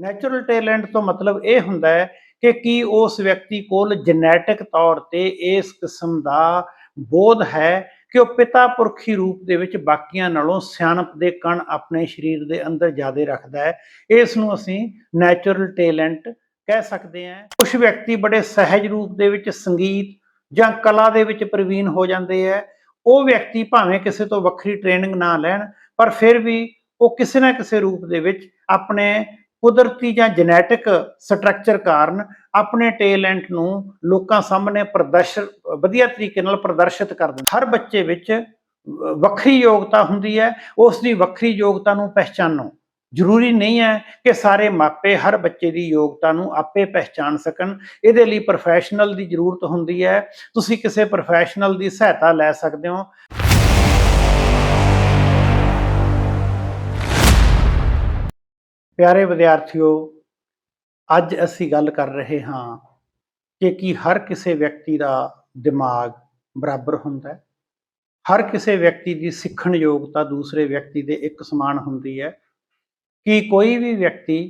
Natural talent ਤੋਂ ਮਤਲਬ ਇਹ ਹੁੰਦਾ ਹੈ ਕਿ ਕੀ ਉਸ ਵਿਅਕਤੀ ਕੋਲ ਜੈਨੇਟਿਕ ਤੌਰ ਤੇ ਇਸ ਕਿਸਮ ਦਾ ਬੋਧ ਹੈ ਕਿ ਉਹ ਪਿਤਾ ਪੁਰਖੀ ਰੂਪ ਦੇ ਵਿੱਚ ਬਾਕੀਆਂ ਨਾਲੋਂ ਸਿਆਣਪ ਦੇ ਕਣ ਆਪਣੇ ਸਰੀਰ ਦੇ ਅੰਦਰ ਜ਼ਿਆਦਾ ਰੱਖਦਾ ਹੈ। ਇਸ ਨੂੰ ਅਸੀਂ ਨੈਚੁਰਲ ਟੈਲੈਂਟ ਕਹਿ ਸਕਦੇ ਹਾਂ। ਕੁਝ ਵਿਅਕਤੀ ਬੜੇ ਸਹਿਜ ਰੂਪ ਦੇ ਵਿੱਚ ਸੰਗੀਤ ਜਾਂ ਕਲਾ ਦੇ ਵਿੱਚ ਪ੍ਰਵੀਨ ਹੋ ਜਾਂਦੇ ਹੈ। ਉਹ ਵਿਅਕਤੀ ਭਾਵੇਂ ਕਿਸੇ ਤੋਂ ਵੱਖਰੀ ਟ੍ਰੇਨਿੰਗ ਨਾ ਲੈਣ, ਪਰ ਫਿਰ ਵੀ ਉਹ ਕਿਸੇ ਨਾ ਕਿਸੇ ਰੂਪ ਦੇ ਵਿੱਚ ਆਪਣੇ ਕੁਦਰਤੀ ਜਾਂ ਜੈਨੇਟਿਕ ਸਟਰਕਚਰ ਕਾਰਨ ਆਪਣੇ ਟੈਲੈਂਟ ਨੂੰ ਲੋਕਾਂ ਸਾਹਮਣੇ ਪ੍ਰਦਰਸ਼ਨ ਵਧੀਆ ਤਰੀਕੇ ਨਾਲ ਪ੍ਰਦਰਸ਼ਿਤ ਕਰ ਦਿੰਦੇ। ਹਰ ਬੱਚੇ ਵਿੱਚ ਵੱਖਰੀ ਯੋਗਤਾ ਹੁੰਦੀ ਹੈ ਉਸ ਦੀ ਵੱਖਰੀ ਯੋਗਤਾ ਨੂੰ ਪਹਿਚਾਨੋ। ਜ਼ਰੂਰੀ ਨਹੀਂ ਹੈ ਕਿ ਸਾਰੇ ਮਾਪੇ ਹਰ ਬੱਚੇ ਦੀ ਯੋਗਤਾ ਨੂੰ ਆਪੇ ਪਹਿਚਾਨ ਸਕਣ। ਇਹਦੇ ਲਈ ਪ੍ਰੋਫੈਸ਼ਨਲ ਦੀ ਜ਼ਰੂਰਤ ਹੁੰਦੀ ਹੈ। ਤੁਸੀਂ ਕਿਸੇ ਪ੍ਰੋਫੈਸ਼ਨਲ ਦੀ ਸਹਾਇਤਾ ਲੈ ਸਕਦੇ ਹੋ। ਪਿਆਰੇ ਵਿਦਿਆਰਥੀਓ, ਅੱਜ ਅਸੀਂ ਗੱਲ ਕਰ ਰਹੇ ਹਾਂ ਕਿ ਕੀ ਹਰ ਕਿਸੇ ਵਿਅਕਤੀ ਦਾ ਦਿਮਾਗ ਬਰਾਬਰ ਹੁੰਦਾ ਹੈ। ਹਰ ਕਿਸੇ ਵਿਅਕਤੀ ਦੀ ਸਿੱਖਣ ਯੋਗਤਾ ਦੂਸਰੇ ਵਿਅਕਤੀ ਦੇ ਇੱਕ ਸਮਾਨ ਹੁੰਦੀ ਹੈ। ਕਿ ਕੋਈ ਵੀ ਵਿਅਕਤੀ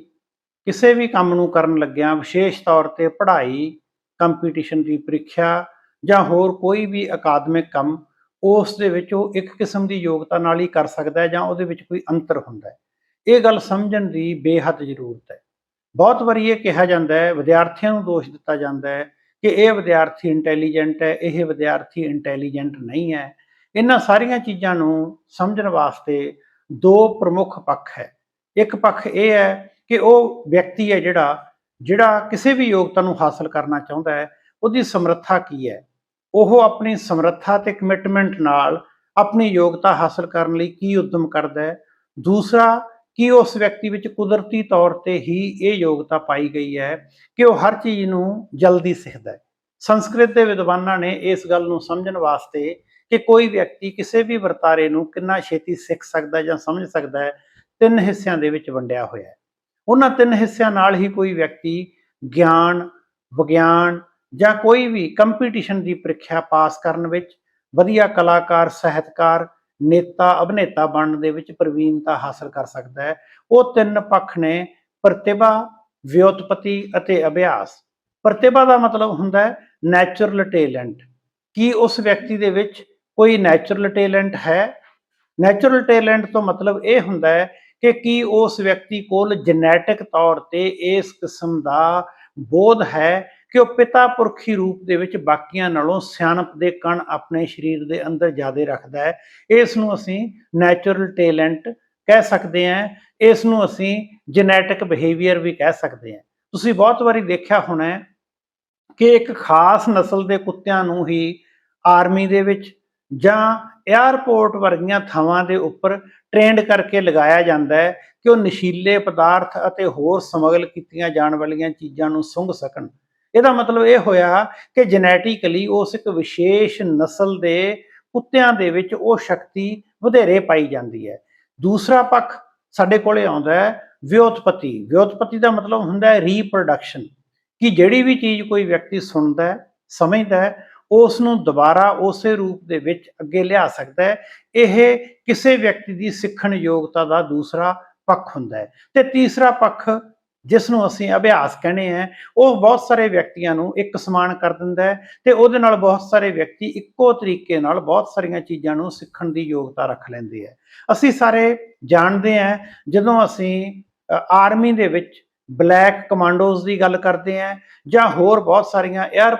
ਕਿਸੇ ਵੀ ਕੰਮ ਨੂੰ ਕਰਨ ਲੱਗਿਆਂ, ਵਿਸ਼ੇਸ਼ ਤੌਰ ਤੇ ਪੜ੍ਹਾਈ, ਕੰਪੀਟੀਸ਼ਨ ਦੀ ਪ੍ਰੀਖਿਆ ਜਾਂ ਹੋਰ ਕੋਈ ਵੀ ਅਕਾਦਮਿਕ ਕੰਮ, ਉਸ ਦੇ ਵਿੱਚ ਉਹ ਇੱਕ ਕਿਸਮ ਦੀ ਯੋਗਤਾ ਨਾਲ ਹੀ ਕਰ ਸਕਦਾ ਹੈ ਜਾਂ ਉਹਦੇ ਵਿੱਚ ਕੋਈ ਅੰਤਰ ਹੁੰਦਾ ਹੈ। ਇਹ ਗੱਲ ਸਮਝਣ ਦੀ ਬੇਹੱਦ ਜ਼ਰੂਰਤ ਹੈ। ਬਹੁਤ ਵਾਰੀ ਇਹ ਕਿਹਾ ਜਾਂਦਾ ਹੈ, ਵਿਦਿਆਰਥੀਆਂ ਨੂੰ ਦੋਸ਼ ਦਿੱਤਾ ਜਾਂਦਾ ਹੈ ਕਿ ਇਹ ਵਿਦਿਆਰਥੀ ਇੰਟੈਲੀਜੈਂਟ ਹੈ, ਇਹ ਵਿਦਿਆਰਥੀ ਇੰਟੈਲੀਜੈਂਟ ਨਹੀਂ ਹੈ। ਇਹਨਾਂ ਸਾਰੀਆਂ ਚੀਜ਼ਾਂ ਨੂੰ ਸਮਝਣ ਵਾਸਤੇ ਦੋ ਪ੍ਰਮੁੱਖ ਪੱਖ ਹੈ। ਇੱਕ ਪੱਖ ਇਹ ਹੈ ਕਿ ਉਹ ਵਿਅਕਤੀ ਹੈ ਜਿਹੜਾ ਜਿਹੜਾ ਕਿਸੇ ਵੀ ਯੋਗਤਾ ਨੂੰ ਹਾਸਲ ਕਰਨਾ ਚਾਹੁੰਦਾ ਹੈ, ਉਹਦੀ ਸਮਰੱਥਾ ਕੀ ਹੈ? ਉਹ ਆਪਣੀ ਸਮਰੱਥਾ ਤੇ ਕਮਿਟਮੈਂਟ ਨਾਲ ਆਪਣੀ ਯੋਗਤਾ ਹਾਸਲ ਕਰਨ ਲਈ ਕੀ ਉਦਮ ਕਰਦਾ ਹੈ? ਦੂਸਰਾ ਕਿ ਉਸ ਵਿਅਕਤੀ ਵਿੱਚ ਕੁਦਰਤੀ ਤੌਰ ਤੇ ਹੀ ਇਹ ਯੋਗਤਾ ਪਾਈ ਗਈ ਹੈ ਕਿ ਉਹ ਹਰ ਚੀਜ਼ ਨੂੰ ਜਲਦੀ ਸਿੱਖਦਾ ਹੈ। ਸੰਸਕ੍ਰਿਤ ਦੇ ਵਿਦਵਾਨਾਂ ਨੇ ਇਸ ਗੱਲ ਨੂੰ ਸਮਝਣ ਵਾਸਤੇ ਕਿ ਕੋਈ ਵਿਅਕਤੀ ਕਿਸੇ ਵੀ ਵਰਤਾਰੇ ਨੂੰ ਕਿੰਨਾ ਛੇਤੀ ਸਿੱਖ ਸਕਦਾ ਜਾਂ ਸਮਝ ਸਕਦਾ ਹੈ, ਤਿੰਨ ਹਿੱਸਿਆਂ ਦੇ ਵਿੱਚ ਵੰਡਿਆ ਹੋਇਆ ਹੈ। ਉਹਨਾਂ ਤਿੰਨ ਹਿੱਸਿਆਂ ਨਾਲ ਹੀ ਕੋਈ ਵਿਅਕਤੀ ਗਿਆਨ, ਵਿਗਿਆਨ ਜਾਂ ਕੋਈ ਵੀ ਕੰਪੀਟੀਸ਼ਨ ਦੀ ਪ੍ਰੀਖਿਆ ਪਾਸ ਕਰਨ ਵਿੱਚ ਵਧੀਆ ਕਲਾਕਾਰ, ਸਾਹਿਤਕਾਰ ਨੇਤਾ, ਅਭਿਨੇਤਾ ਬਣਨ ਦੇ ਵਿੱਚ ਪ੍ਰਵੀਨਤਾ ਹਾਸਲ ਕਰ ਸਕਦਾ ਹੈ। ਉਹ ਤਿੰਨ ਪੱਖ ਨੇ, ਪ੍ਰਤਿਭਾ, ਵਿਉਤਪਤੀ ਅਤੇ ਅਭਿਆਸ। ਪ੍ਰਤਿਭਾ ਦਾ ਮਤਲਬ ਹੁੰਦਾ ਹੈ ਨੈਚੁਰਲ ਟੈਲੈਂਟ ਕੀ ਉਸ ਵਿਅਕਤੀ ਦੇ ਵਿੱਚ ਕੋਈ ਨੈਚੁਰਲ ਟੈਲੈਂਟ ਹੈ? ਨੈਚੁਰਲ ਟੈਲੈਂਟ ਤੋਂ ਮਤਲਬ ਇਹ ਹੁੰਦਾ ਹੈ ਕਿ ਕੀ ਉਸ ਵਿਅਕਤੀ ਕੋਲ ਜੈਨੇਟਿਕ ਤੌਰ ਤੇ ਇਸ ਕਿਸਮ ਦਾ ਬੋਧ ਹੈ ਕਿ ਉਹ ਪਿਤਾ ਪੁਰਖੀ ਰੂਪ ਦੇ ਵਿੱਚ ਬਾਕੀਆਂ ਨਾਲੋਂ ਸਿਆਣਪ ਦੇ ਕਣ ਆਪਣੇ ਸਰੀਰ ਦੇ ਅੰਦਰ ਜ਼ਿਆਦਾ ਰੱਖਦਾ ਹੈ। ਇਸ ਨੂੰ ਅਸੀਂ ਨੈਚੁਰਲ ਟੈਲੈਂਟ ਕਹਿ ਸਕਦੇ ਹਾਂ। ਇਸ ਨੂੰ ਅਸੀਂ ਜੈਨੇਟਿਕ ਬਿਹੇਵੀਅਰ ਵੀ ਕਹਿ ਸਕਦੇ ਹਾਂ। ਤੁਸੀਂ ਬਹੁਤ ਵਾਰੀ ਦੇਖਿਆ ਹੋਣਾ ਹੈ ਕਿ ਇੱਕ ਖਾਸ ਨਸਲ ਦੇ ਕੁੱਤਿਆਂ ਨੂੰ ਹੀ ਆਰਮੀ ਦੇ ਵਿੱਚ ਜਾਂ 에ਅਰਪੋਰਟ ਵਰਗੀਆਂ ਥਾਵਾਂ ਦੇ ਉੱਪਰ ਟ੍ਰੇਨਡ ਕਰਕੇ ਲਗਾਇਆ ਜਾਂਦਾ ਹੈ ਕਿ ਉਹ ਨਸ਼ੀਲੇ ਪਦਾਰਥ ਅਤੇ ਹੋਰ ਸਮਗਲ ਕੀਤੀਆਂ ਜਾਣ ਵਾਲੀਆਂ ਚੀਜ਼ਾਂ ਨੂੰ ਸੁੰਘ ਸਕਣ। ਇਹਦਾ ਮਤਲਬ ਇਹ ਹੋਇਆ ਕਿ ਜੈਨੇਟਿਕਲੀ ਉਸ ਇੱਕ ਵਿਸ਼ੇਸ਼ ਨਸਲ ਦੇ ਕੁੱਤਿਆਂ ਦੇ ਵਿੱਚ ਉਹ ਸ਼ਕਤੀ ਵਧੇਰੇ ਪਾਈ ਜਾਂਦੀ ਹੈ। ਦੂਸਰਾ ਪੱਖ ਸਾਡੇ ਕੋਲੇ ਆਉਂਦਾ ਹੈ ਵਿਉਤਪਤੀ। ਵਿਉਤਪਤੀ ਦਾ ਮਤਲਬ ਹੁੰਦਾ ਹੈ ਰੀਪਰੋਡਕਸ਼ਨ ਕਿ ਜਿਹੜੀ ਵੀ ਚੀਜ਼ ਕੋਈ ਵਿਅਕਤੀ ਸੁਣਦਾ ਹੈ, ਸਮਝਦਾ ਹੈ, ਉਸ ਨੂੰ ਦੁਬਾਰਾ ਉਸੇ ਰੂਪ ਦੇ ਵਿੱਚ ਅੱਗੇ ਲਿਆ ਸਕਦਾ ਹੈ। ਇਹ ਕਿਸੇ ਵਿਅਕਤੀ ਦੀ ਸਿੱਖਣ ਯੋਗਤਾ ਦਾ ਦੂਸਰਾ ਪੱਖ ਹੁੰਦਾ ਹੈ। ਤੇ ਤੀਸਰਾ ਪੱਖ ਜਿਸ ਨੂੰ ਅਸੀਂ ਅਭਿਆਸ ਕਹਿੰਦੇ ਆ ਉਹ ਬਹੁਤ ਸਾਰੇ ਵਿਅਕਤੀਆਂ ਨੂੰ ਇੱਕ ਸਮਾਨ ਕਰ ਦਿੰਦਾ ਹੈ ਤੇ ਉਹਦੇ ਨਾਲ ਬਹੁਤ ਸਾਰੇ ਵਿਅਕਤੀ ਇੱਕੋ ਤਰੀਕੇ ਨਾਲ ਬਹੁਤ ਸਾਰੀਆਂ ਚੀਜ਼ਾਂ ਨੂੰ ਸਿੱਖਣ ਦੀ ਯੋਗਤਾ ਰੱਖ ਲੈਂਦੇ ਆ। ਅਸੀਂ ਸਾਰੇ ਜਾਣਦੇ ਆ ਜਦੋਂ ਅਸੀਂ ਆਰਮੀ ਦੇ ਵਿੱਚ ਬਲੈਕ ਕਮਾਂਡੋਜ਼ ਦੀ ਗੱਲ ਕਰਦੇ ਆ ਜਾਂ ਹੋਰ ਬਹੁਤ ਸਾਰੀਆਂ 에ਅਰ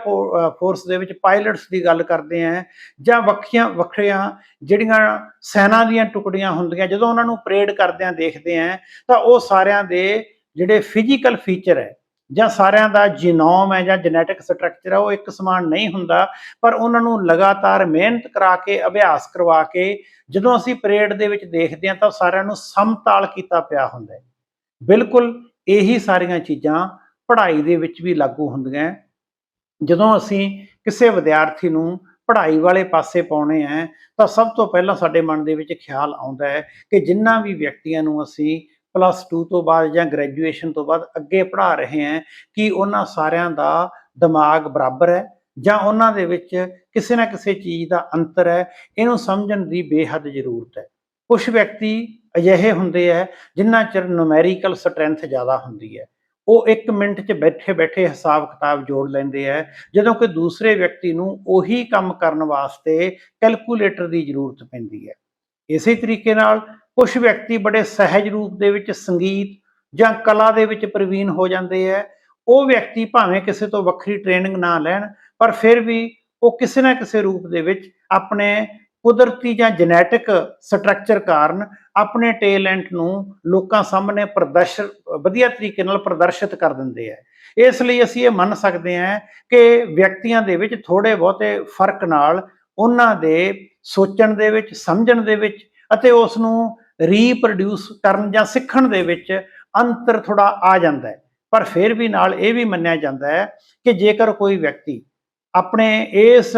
ਫੋਰਸ ਦੇ ਵਿੱਚ ਪਾਇਲਟਸ ਦੀ ਗੱਲ ਕਰਦੇ ਆ ਜਾਂ ਵੱਖੀਆਂ, ਵੱਖਰੀਆਂ ਜਿਹੜੀਆਂ ਸੈਨਾ ਦੀਆਂ ਟੁਕੜੀਆਂ ਹੁੰਦੀਆਂ, ਜਦੋਂ ਉਹਨਾਂ ਨੂੰ ਪਰੇਡ ਕਰਦਿਆਂ ਦੇਖਦੇ ਆ ਤਾਂ ਉਹ ਸਾਰਿਆਂ ਦੇ ਜਿਹੜੇ ਫਿਜ਼ੀਕਲ ਫੀਚਰ ਹੈ, ਜਾਂ ਸਾਰਿਆਂ ਦਾ ਜੀਨੋਮ ਹੈ ਜਾਂ ਜੈਨੇਟਿਕ ਸਟਰਕਚਰ ਹੈ, ਉਹ ਇੱਕ ਸਮਾਨ ਨਹੀਂ ਹੁੰਦਾ, ਪਰ ਉਹਨਾਂ ਨੂੰ ਲਗਾਤਾਰ ਮਿਹਨਤ ਕਰਾ ਕੇ, ਅਭਿਆਸ ਕਰਵਾ ਕੇ, ਜਦੋਂ ਅਸੀਂ ਪਰੇਡ ਦੇ ਵਿੱਚ ਦੇਖਦੇ ਹਾਂ ਤਾਂ ਸਾਰਿਆਂ ਨੂੰ ਸਮਤਾਲ ਕੀਤਾ ਪਿਆ ਹੁੰਦਾ ਹੈ। ਬਿਲਕੁਲ ਇਹੀ ਸਾਰੀਆਂ ਚੀਜ਼ਾਂ ਪੜ੍ਹਾਈ ਦੇ ਵਿੱਚ ਵੀ ਲਾਗੂ ਹੁੰਦੀਆਂ ਜਦੋਂ ਅਸੀਂ ਕਿਸੇ ਵਿਦਿਆਰਥੀ ਨੂੰ ਪੜ੍ਹਾਈ ਵਾਲੇ ਪਾਸੇ ਪਾਉਣੇ ਆ ਤਾਂ ਸਭ ਤੋਂ ਪਹਿਲਾਂ ਸਾਡੇ ਮਨ ਦੇ ਵਿੱਚ ਖਿਆਲ ਆਉਂਦਾ ਹੈ ਕਿ ਜਿੰਨਾ ਵੀ ਵਿਅਕਤੀਆਂ ਨੂੰ ਅਸੀਂ ਪਲੱਸ 2 ਤੋਂ ਬਾਅਦ ਜਾਂ ਗ੍ਰੈਜੂਏਸ਼ਨ ਤੋਂ ਬਾਅਦ ਅੱਗੇ ਪੜ੍ਹਾ ਰਹੇ ਹਾਂ ਕਿ ਉਹਨਾਂ ਸਾਰਿਆਂ ਦਾ ਦਿਮਾਗ ਬਰਾਬਰ ਹੈ ਜਾਂ ਉਹਨਾਂ ਦੇ ਵਿੱਚ ਕਿਸੇ ਨਾ ਕਿਸੇ ਚੀਜ਼ ਦਾ ਅੰਤਰ ਹੈ, ਇਹਨੂੰ ਸਮਝਣ ਦੀ ਬੇਹੱਦ ਜ਼ਰੂਰਤ ਹੈ। ਕੁਝ ਵਿਅਕਤੀ ਅਜਿਹੇ ਹੁੰਦੇ ਹੈ ਜਿਨ੍ਹਾਂ ਚਿਰ ਨੂਮੈਰੀਕਲ ਸਟਰੈਂਥ ਜ਼ਿਆਦਾ ਹੁੰਦੀ ਹੈ। ਉਹ 1 ਮਿੰਟ 'ਚ ਬੈਠੇ ਬੈਠੇ ਹਿਸਾਬ ਕਿਤਾਬ ਜੋੜ ਲੈਂਦੇ ਹੈ, ਜਦੋਂ ਕਿ ਦੂਸਰੇ ਵਿਅਕਤੀ ਨੂੰ ਉਹੀ ਕੰਮ ਕਰਨ ਵਾਸਤੇ ਕੈਲਕੂਲੇਟਰ ਦੀ ਜ਼ਰੂਰਤ ਪੈਂਦੀ ਹੈ। ਇਸੇ ਤਰੀਕੇ ਨਾਲ ਕੁਝ ਵਿਅਕਤੀ ਬੜੇ ਸਹਿਜ ਰੂਪ ਦੇ ਵਿੱਚ ਸੰਗੀਤ ਜਾਂ ਕਲਾ ਦੇ ਵਿੱਚ ਪ੍ਰਵੀਨ ਹੋ ਜਾਂਦੇ ਹੈ ਉਹ ਵਿਅਕਤੀ ਭਾਵੇਂ ਕਿਸੇ ਤੋਂ ਵੱਖਰੀ ਟ੍ਰੇਨਿੰਗ ਨਾ ਲੈਣ, ਪਰ ਫਿਰ ਵੀ ਉਹ ਕਿਸੇ ਨਾ ਕਿਸੇ ਰੂਪ ਦੇ ਵਿੱਚ ਆਪਣੇ ਕੁਦਰਤੀ ਜਾਂ ਜੈਨੇਟਿਕ ਸਟਰਕਚਰ ਕਾਰਨ ਆਪਣੇ ਟੈਲੈਂਟ ਨੂੰ ਲੋਕਾਂ ਸਾਹਮਣੇ ਪ੍ਰਦਰਸ਼, ਵਧੀਆ ਤਰੀਕੇ ਨਾਲ ਪ੍ਰਦਰਸ਼ਿਤ ਕਰ ਦਿੰਦੇ ਆ ਇਸ ਲਈ ਅਸੀਂ ਇਹ ਮੰਨ ਸਕਦੇ ਹਾਂ ਕਿ ਵਿਅਕਤੀਆਂ ਦੇ ਵਿੱਚ ਥੋੜੇ ਬਹੁਤੇ ਫ਼ਰਕ ਨਾਲ ਉਹਨਾਂ ਦੇ ਸੋਚਣ ਦੇ ਵਿੱਚ, ਸਮਝਣ ਦੇ ਵਿੱਚ ਅਤੇ ਉਸ ਨੂੰ ਰੀਪਰੋਡਿਊਸ ਕਰਨ ਜਾਂ ਸਿੱਖਣ ਦੇ ਵਿੱਚ ਅੰਤਰ ਥੋੜਾ ਆ ਜਾਂਦਾ ਹੈ। ਪਰ ਫਿਰ ਵੀ ਨਾਲ ਇਹ ਵੀ ਮੰਨਿਆ ਜਾਂਦਾ ਹੈ ਕਿ ਜੇਕਰ ਕੋਈ ਵਿਅਕਤੀ ਆਪਣੇ ਇਸ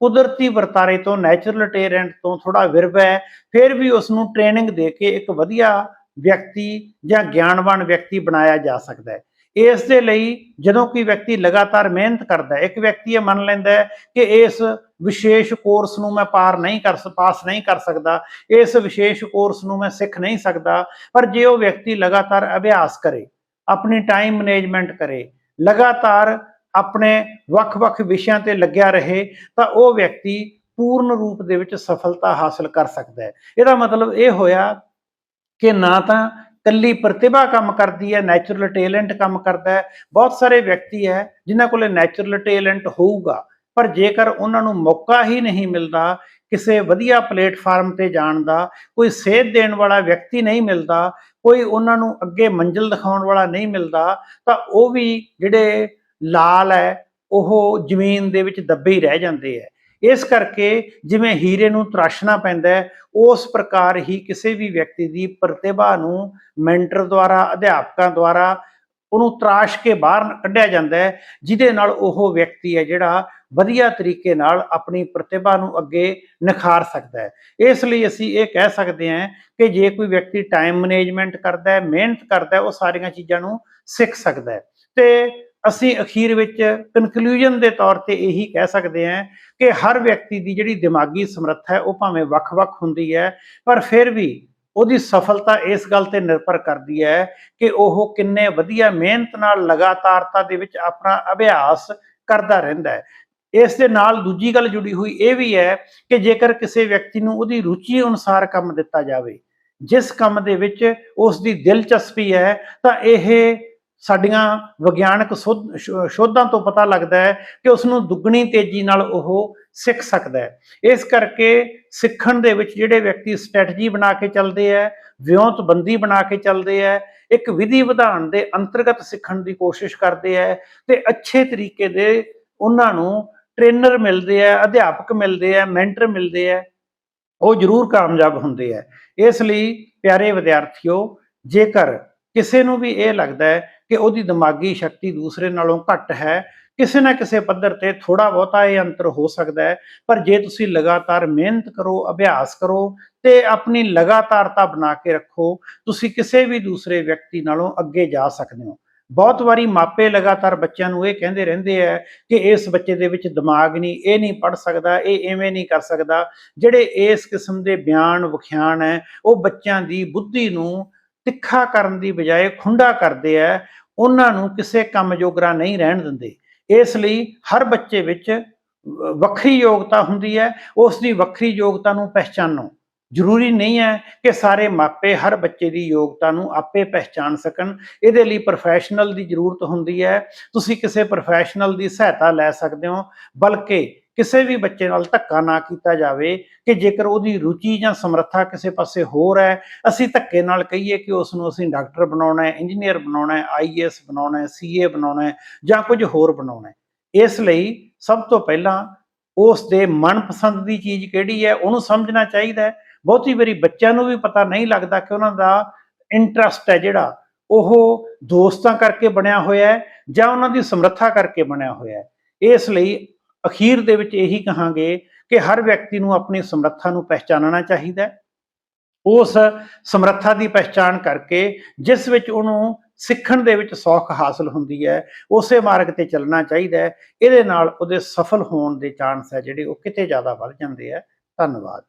ਕੁਦਰਤੀ ਵਰਤਾਰੇ ਤੋਂ ਨੈਚੁਰਲ ਟੈਲੈਂਟ ਤੋਂ ਥੋੜਾ ਵਿਰਵਾ ਹੈ, ਫਿਰ ਵੀ ਉਸ ਨੂੰ ਟ੍ਰੇਨਿੰਗ ਦੇ ਕੇ ਇੱਕ ਵਧੀਆ ਵਿਅਕਤੀ ਜਾਂ ਗਿਆਨਵਾਨ ਵਿਅਕਤੀ ਬਣਾਇਆ ਜਾ ਸਕਦਾ ਹੈ। ਇਸ ਦੇ ਲਈ ਜਦੋਂ ਕੋਈ ਵਿਅਕਤੀ ਲਗਾਤਾਰ ਮਿਹਨਤ ਕਰਦਾ ਹੈ, ਇੱਕ ਵਿਅਕਤੀ ਇਹ ਮੰਨ ਲੈਂਦਾ ਹੈ ਕਿ ਇਸ ਵਿਸ਼ੇਸ਼ ਕੋਰਸ ਨੂੰ ਮੈਂ ਪਾਰ ਨਹੀਂ ਕਰ ਸ- ਪਾਸ ਨਹੀਂ ਕਰ ਸਕਦਾ, ਇਸ ਵਿਸ਼ੇਸ਼ ਕੋਰਸ ਨੂੰ ਮੈਂ ਸਿੱਖ ਨਹੀਂ ਸਕਦਾ, ਪਰ ਜੇ ਉਹ ਵਿਅਕਤੀ ਲਗਾਤਾਰ ਅਭਿਆਸ ਕਰੇ, ਆਪਣੀ ਟਾਈਮ ਮੈਨੇਜਮੈਂਟ ਕਰੇ, ਲਗਾਤਾਰ ਆਪਣੇ ਵੱਖ-ਵੱਖ ਵਿਸ਼ਿਆਂ ਤੇ ਲੱਗਿਆ ਰਹੇ, ਤਾਂ ਉਹ ਵਿਅਕਤੀ ਪੂਰਨ ਰੂਪ ਦੇ ਵਿੱਚ ਸਫਲਤਾ ਹਾਸਲ ਕਰ ਸਕਦਾ ਹੈ। ਇਹਦਾ ਮਤਲਬ ਇਹ ਹੋਇਆ ਕਿ ਨਾ ਤਾਂ ਕੱਲੀ ਪ੍ਰਤਿਭਾ ਕੰਮ ਕਰਦੀ ਹੈ ਨੈਚੁਰਲ ਟੈਲੈਂਟ ਕੰਮ ਕਰਦਾ ਹੈ, ਬਹੁਤ ਸਾਰੇ ਵਿਅਕਤੀ ਹੈ ਜਿਨ੍ਹਾਂ ਕੋਲੇ ਨੈਚੁਰਲ ਟੈਲੈਂਟ ਹੋਊਗਾ ਪਰ ਜੇਕਰ ਉਹਨਾਂ ਨੂੰ ਮੌਕਾ ਹੀ ਨਹੀਂ ਮਿਲਦਾ ਕਿਸੇ ਵਧੀਆ ਪਲੇਟਫਾਰਮ ਤੇ ਜਾਣ ਦਾ, ਕੋਈ ਸੇਧ ਦੇਣ ਵਾਲਾ ਵਿਅਕਤੀ ਨਹੀਂ ਮਿਲਦਾ, ਕੋਈ ਉਹਨਾਂ ਨੂੰ ਅੱਗੇ ਮੰਜ਼ਿਲ ਦਿਖਾਉਣ ਵਾਲਾ ਨਹੀਂ ਮਿਲਦਾ, ਤਾਂ ਉਹ ਵੀ ਜਿਹੜੇ ਲਾਲ ਹੈ, ਉਹ ਜ਼ਮੀਨ ਦੇ ਵਿੱਚ ਦੱਬੇ ਹੀ ਰਹਿ ਜਾਂਦੇ ਹੈ। ਇਸ ਕਰਕੇ ਜਿਵੇਂ ਹੀਰੇ ਨੂੰ ਤਰਾਸ਼ਣਾ ਪੈਂਦਾ ਹੈ, ਉਸ ਪ੍ਰਕਾਰ ਹੀ ਕਿਸੇ ਵੀ ਵਿਅਕਤੀ ਦੀ ਪ੍ਰਤਿਭਾ ਨੂੰ ਮੈਂਟਰ ਦੁਆਰਾ, ਅਧਿਆਪਕਾਂ ਦੁਆਰਾ ਉਹਨੂੰ ਤਰਾਸ਼ ਕੇ ਬਾਹਰ ਕੱਢਿਆ ਜਾਂਦਾ ਹੈ, ਜਿਹਦੇ ਨਾਲ ਉਹ ਵਿਅਕਤੀ ਹੈ ਜਿਹੜਾ ਵਧੀਆ ਤਰੀਕੇ ਨਾਲ ਆਪਣੀ ਪ੍ਰਤਿਭਾ ਨੂੰ ਅੱਗੇ ਨਿਖਾਰ ਸਕਦਾ ਹੈ। ਇਸ ਲਈ ਅਸੀਂ ਇਹ ਕਹਿ ਸਕਦੇ ਹਾਂ ਕਿ ਜੇ ਕੋਈ ਵਿਅਕਤੀ ਟਾਈਮ ਮੈਨੇਜਮੈਂਟ ਕਰਦਾ ਹੈ, ਮਿਹਨਤ ਕਰਦਾ ਹੈ, ਉਹ ਸਾਰੀਆਂ ਚੀਜ਼ਾਂ ਨੂੰ ਸਿੱਖ ਸਕਦਾ ਹੈ। ਤੇ ਅਸੀਂ ਅਖੀਰ ਵਿੱਚ ਕਨਕਲੂਜਨ ਦੇ ਤੌਰ ਤੇ ਇਹੀ ਕਹਿ ਸਕਦੇ ਹਾਂ ਕਿ ਹਰ ਵਿਅਕਤੀ ਦੀ ਜਿਹੜੀ ਦਿਮਾਗੀ ਸਮਰੱਥਾ ਹੈ, ਉਹ ਭਾਵੇਂ ਵੱਖ-ਵੱਖ ਹੁੰਦੀ ਹੈ, ਪਰ ਫਿਰ ਵੀ ਉਹਦੀ ਸਫਲਤਾ ਇਸ ਗੱਲ ਤੇ ਨਿਰਭਰ ਕਰਦੀ ਹੈ ਕਿ ਉਹ ਕਿੰਨੇ ਵਧੀਆ ਮਿਹਨਤ ਨਾਲ ਲਗਾਤਾਰਤਾ ਦੇ ਵਿੱਚ ਆਪਣਾ ਅਭਿਆਸ ਕਰਦਾ ਰਹਿੰਦਾ ਹੈ। ਇਸ ਦੇ ਨਾਲ ਦੂਜੀ ਗੱਲ ਜੁੜੀ ਹੋਈ ਇਹ ਵੀ ਹੈ ਕਿ ਜੇਕਰ ਕਿਸੇ ਵਿਅਕਤੀ ਨੂੰ ਉਹਦੀ ਰੁਚੀ ਅਨੁਸਾਰ ਕੰਮ ਦਿੱਤਾ ਜਾਵੇ, ਜਿਸ ਕੰਮ ਦੇ ਵਿੱਚ ਉਸ ਦੀ ਦਿਲਚਸਪੀ ਹੈ, ਤਾਂ ਇਹ ਸਾਡੀਆਂ ਵਿਗਿਆਨਕ ਸ਼ੋ- ਸ਼ੋਧਾਂ ਤੋਂ ਪਤਾ ਲੱਗਦਾ ਹੈ ਕਿ ਉਸ ਨੂੰ ਦੁੱਗਣੀ ਤੇਜ਼ੀ ਨਾਲ ਉਹ ਸਿੱਖ ਸਕਦਾ ਹੈ। ਇਸ ਕਰਕੇ ਸਿੱਖਣ ਦੇ ਵਿੱਚ ਜਿਹੜੇ ਵਿਅਕਤੀ ਸਟ੍ਰੈਟਜੀ ਬਣਾ ਕੇ ਚੱਲਦੇ ਹੈ, ਵਿਉਂਤਬੰਦੀ ਬਣਾ ਕੇ ਚੱਲਦੇ ਹੈ, ਇੱਕ ਵਿਧੀ ਵਿਧਾਨ ਦੇ ਅੰਤਰਗਤ ਸਿੱਖਣ ਦੀ ਕੋਸ਼ਿਸ਼ ਕਰਦੇ ਹੈ, ਤੇ ਅੱਛੇ ਤਰੀਕੇ ਦੇ ਉਹਨਾਂ ਨੂੰ ਟ੍ਰੇਨਰ ਮਿਲਦੇ ਆ, ਅਧਿਆਪਕ ਮਿਲਦੇ ਆ, ਮੈਂਟਰ ਮਿਲਦੇ ਆ, ਉਹ ਜ਼ਰੂਰ ਕਾਮਯਾਬ ਹੁੰਦੇ ਆ। ਇਸ ਲਈ ਪਿਆਰੇ ਵਿਦਿਆਰਥੀਓ, ਜੇਕਰ ਕਿਸੇ ਨੂੰ ਵੀ ਇਹ ਲੱਗਦਾ ਹੈ ਕਿ ਉਹਦੀ ਦਿਮਾਗੀ ਸ਼ਕਤੀ ਦੂਸਰੇ ਨਾਲੋਂ ਘੱਟ ਹੈ, ਕਿਸੇ ਨਾ ਕਿਸੇ ਪੱਧਰ ਤੇ ਥੋੜਾ ਬਹੁਤਾ ਇਹ ਅੰਤਰ ਹੋ ਸਕਦਾ ਹੈ, ਪਰ ਜੇ ਤੁਸੀਂ ਲਗਾਤਾਰ ਮਿਹਨਤ ਕਰੋ, ਅਭਿਆਸ ਕਰੋ ਤੇ ਆਪਣੀ ਲਗਾਤਾਰਤਾ ਬਣਾ ਕੇ ਰੱਖੋ, ਤੁਸੀਂ ਕਿਸੇ ਵੀ ਦੂਸਰੇ ਵਿਅਕਤੀ ਨਾਲੋਂ ਅੱਗੇ ਜਾ ਸਕਦੇ ਹੋ। ਬਹੁਤ ਵਾਰੀ ਮਾਪੇ ਲਗਾਤਾਰ ਬੱਚਿਆਂ ਨੂੰ ਇਹ ਕਹਿੰਦੇ ਰਹਿੰਦੇ ਆ ਕਿ ਇਸ ਬੱਚੇ ਦੇ ਵਿੱਚ ਦਿਮਾਗ ਨਹੀਂ, ਇਹ ਨਹੀਂ ਪੜ ਸਕਦਾ, ਇਹ ਐਵੇਂ ਨਹੀਂ ਕਰ ਸਕਦਾ। ਜਿਹੜੇ ਇਸ ਕਿਸਮ ਦੇ ਬਿਆਨ, ਵਿਖਿਆਨ ਹੈ, ਉਹ ਬੱਚਿਆਂ ਦੀ ਬੁੱਧੀ ਨੂੰ ਤਿੱਖਾ ਕਰਨ ਦੀ ਬਜਾਏ ਖੁੰਡਾ ਕਰਦੇ ਆ, ਉਹਨਾਂ ਨੂੰ ਕਿਸੇ ਕੰਮ ਯੋਗਰਾ ਨਹੀਂ ਰਹਿਣ ਦਿੰਦੇ। ਇਸ ਲਈ ਹਰ ਬੱਚੇ ਵਿੱਚ ਵੱਖਰੀ ਯੋਗਤਾ ਹੁੰਦੀ ਹੈ, ਉਸ ਦੀ ਵੱਖਰੀ ਯੋਗਤਾ ਨੂੰ ਪਹਿਚਾਨੋ। ਜ਼ਰੂਰੀ ਨਹੀਂ ਹੈ ਕਿ ਸਾਰੇ ਮਾਪੇ ਹਰ ਬੱਚੇ ਦੀ ਯੋਗਤਾ ਨੂੰ ਆਪੇ ਪਹਿਚਾਨ ਸਕਣ। ਇਹਦੇ ਲਈ ਪ੍ਰੋਫੈਸ਼ਨਲ ਦੀ ਜ਼ਰੂਰਤ ਹੁੰਦੀ ਹੈ। ਤੁਸੀਂ ਕਿਸੇ ਪ੍ਰੋਫੈਸ਼ਨਲ ਦੀ ਸਹਾਇਤਾ ਲੈ ਸਕਦੇ ਹੋ, ਬਲਕਿ ਕਿਸੇ ਵੀ ਬੱਚੇ ਨਾਲ ਧੱਕਾ ਨਾ ਕੀਤਾ ਜਾਵੇ ਕਿ ਜੇਕਰ ਉਹਦੀ ਰੁਚੀ ਜਾਂ ਸਮਰੱਥਾ ਕਿਸੇ ਪਾਸੇ ਹੋਰ ਹੈ, ਅਸੀਂ ਧੱਕੇ ਨਾਲ ਕਹੀਏ ਕਿ ਉਸ ਨੂੰ ਅਸੀਂ ਡਾਕਟਰ ਬਣਾਉਣਾ ਹੈ, ਇੰਜੀਨੀਅਰ ਬਣਾਉਣਾ ਹੈ ਆਈਏਐਸ ਬਣਾਉਣਾ ਹੈ ਸੀਏ ਬਣਾਉਣਾ ਹੈ ਜਾਂ ਕੁਝ ਹੋਰ ਬਣਾਉਣਾ ਹੈ। ਇਸ ਲਈ ਸਭ ਤੋਂ ਪਹਿਲਾਂ ਉਸ ਦੇ ਮਨਪਸੰਦ ਦੀ ਚੀਜ਼ ਕਿਹੜੀ ਹੈ, ਉਹਨੂੰ ਸਮਝਣਾ ਚਾਹੀਦਾ ਹੈ। ਬਹੁਤੀ ਵਾਰੀ ਬੱਚਿਆਂ ਨੂੰ ਵੀ ਪਤਾ ਨਹੀਂ ਲੱਗਦਾ ਕਿ ਉਹਨਾਂ ਦਾ ਇੰਟਰਸਟ ਹੈ ਜਿਹੜਾ, ਉਹ ਦੋਸਤਾਂ ਕਰਕੇ ਬਣਿਆ ਹੋਇਆ ਹੈ ਜਾਂ ਉਹਨਾਂ ਦੀ ਸਮਰੱਥਾ ਕਰਕੇ ਬਣਿਆ ਹੋਇਆ ਹੈ। ਇਸ ਲਈ ਅਖੀਰ ਦੇ ਵਿੱਚ ਇਹੀ ਕਹਾਂਗੇ ਕਿ ਹਰ ਵਿਅਕਤੀ ਨੂੰ ਆਪਣੀ ਸਮਰੱਥਾ ਨੂੰ ਪਹਿਚਾਨਣਾ ਚਾਹੀਦਾ ਹੈ। ਉਸ ਸਮਰੱਥਾ ਦੀ ਪਹਿਚਾਣ ਕਰਕੇ ਜਿਸ ਵਿੱਚ ਉਹਨੂੰ ਸਿੱਖਣ ਦੇ ਵਿੱਚ ਸੌਖ ਹਾਸਲ ਹੁੰਦੀ ਹੈ, ਉਸੇ ਮਾਰਗ ਤੇ ਚੱਲਣਾ ਚਾਹੀਦਾ ਹੈ। ਇਹਦੇ ਨਾਲ ਉਹਦੇ ਸਫਲ ਹੋਣ ਦੇ ਚਾਂਸ ਹੈ ਜਿਹੜੇ ਉਹ ਕਿਤੇ ਜ਼ਿਆਦਾ ਵੱਧ ਜਾਂਦੇ ਆ ਧੰਨਵਾਦ।